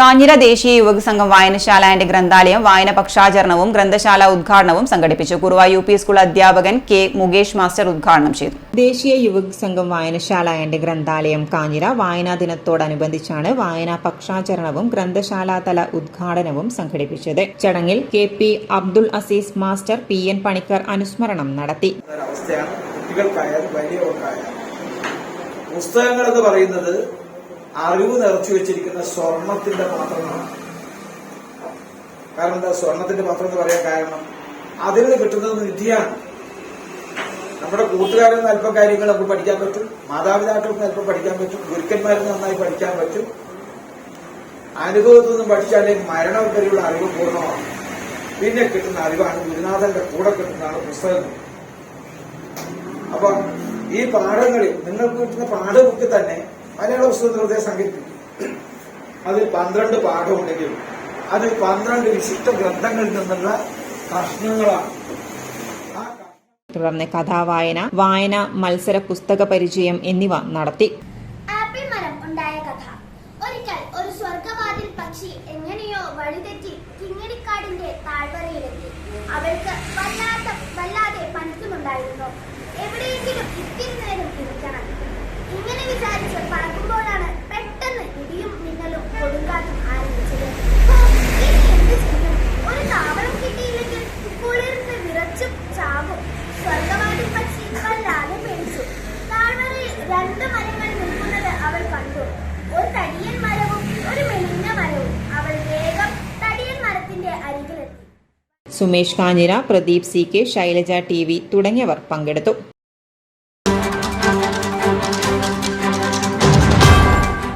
കാഞ്ഞിര ദേശീയ യുവക സംഘം വായനശാല ആൻഡ് ഗ്രന്ഥാലയം വായന പക്ഷാചരണവും ഗ്രന്ഥശാല ഉദ്ഘാടനവും സംഘടിപ്പിച്ചു. കുറുവ യു പി സ്കൂൾ അധ്യാപകൻ കെ മുകേഷ് മാസ്റ്റർ ഉദ്ഘാടനം ചെയ്തു. ദേശീയ യുവക് സംഘം വായനശാല ആൻഡ് ഗ്രന്ഥാലയം കാഞ്ഞിര വായനാ ദിനത്തോടനുബന്ധിച്ചാണ് വായനാ പക്ഷാചരണവും ഗ്രന്ഥശാലാതല ഉദ്ഘാടനവും സംഘടിപ്പിച്ചത്. ചടങ്ങിൽ K P Abdul Aziz master P N Panicker അനുസ്മരണം നടത്തി. പുസ്തകങ്ങൾ എന്ന് പറയുന്നത് അറിവ് നിറച്ചു വെച്ചിരിക്കുന്ന സ്വർണത്തിന്റെ പാത്രമാണ്. കാരണം എന്താ? സ്വർണത്തിന്റെ പാത്രം എന്ന് പറയാൻ കാരണം അതിൽ നിന്ന് കിട്ടുന്നത് നിധിയാണ്. നമ്മുടെ കൂട്ടുകാരിൽ നിന്ന് അല്പം കാര്യങ്ങൾ നമുക്ക് പഠിക്കാൻ പറ്റും. മാതാപിതാക്കൾക്ക് നിന്ന് അല്പം പഠിക്കാൻ പറ്റും. ഗുരുക്കന്മാരിൽ നിന്ന് നന്നായി പഠിക്കാൻ പറ്റും. അനുഭവത്തിൽ നിന്നും പഠിച്ചാലേ മരണം വരെയുള്ള അറിവ് പൂർണമാണ് പിന്നെ കിട്ടുന്ന അറിവാണ് ഗുരുനാഥന്റെ കൂടെ കിട്ടുന്നതാണ് പുസ്തകങ്ങൾ അപ്പൊ ഈ പാഠങ്ങളിൽ നിങ്ങൾക്ക് കിട്ടുന്ന പാഠബുക്ക് തന്നെ മലയാള പുസ്തകം വെറുതെ സംഘടിപ്പിക്കും. അതിൽ പന്ത്രണ്ട് പാഠമുണ്ടെങ്കിലും അതിൽ പന്ത്രണ്ട് വിശിഷ്ട ഗ്രന്ഥങ്ങളിൽ നിന്നുള്ള കഷ്ണങ്ങളാണ്. ആ തുടർന്ന് കഥാവായന വായന മത്സര പുസ്തക പരിചയം എന്നിവ നടത്തി. ആപ്പിൾ മരം ഉണ്ടായ കഥ. ഒരിക്കൽ ഒരു സ്വർഗവാതിൽ പക്ഷി എങ്ങനെയോ വഴിതെറ്റി കിങ്ങിണിക്കാടിന്റെ താഴ്വരയിലെത്തി. അവൾക്ക് വല്ലാത്ത വല്ലാതെ പനിക്കുന്നുണ്ടായിരുന്നു എവിടെയെങ്കിലും Sumesh Kanhira Pradeep C K Shailaja T തുടങ്ങിയവർ പങ്കെടുത്തു.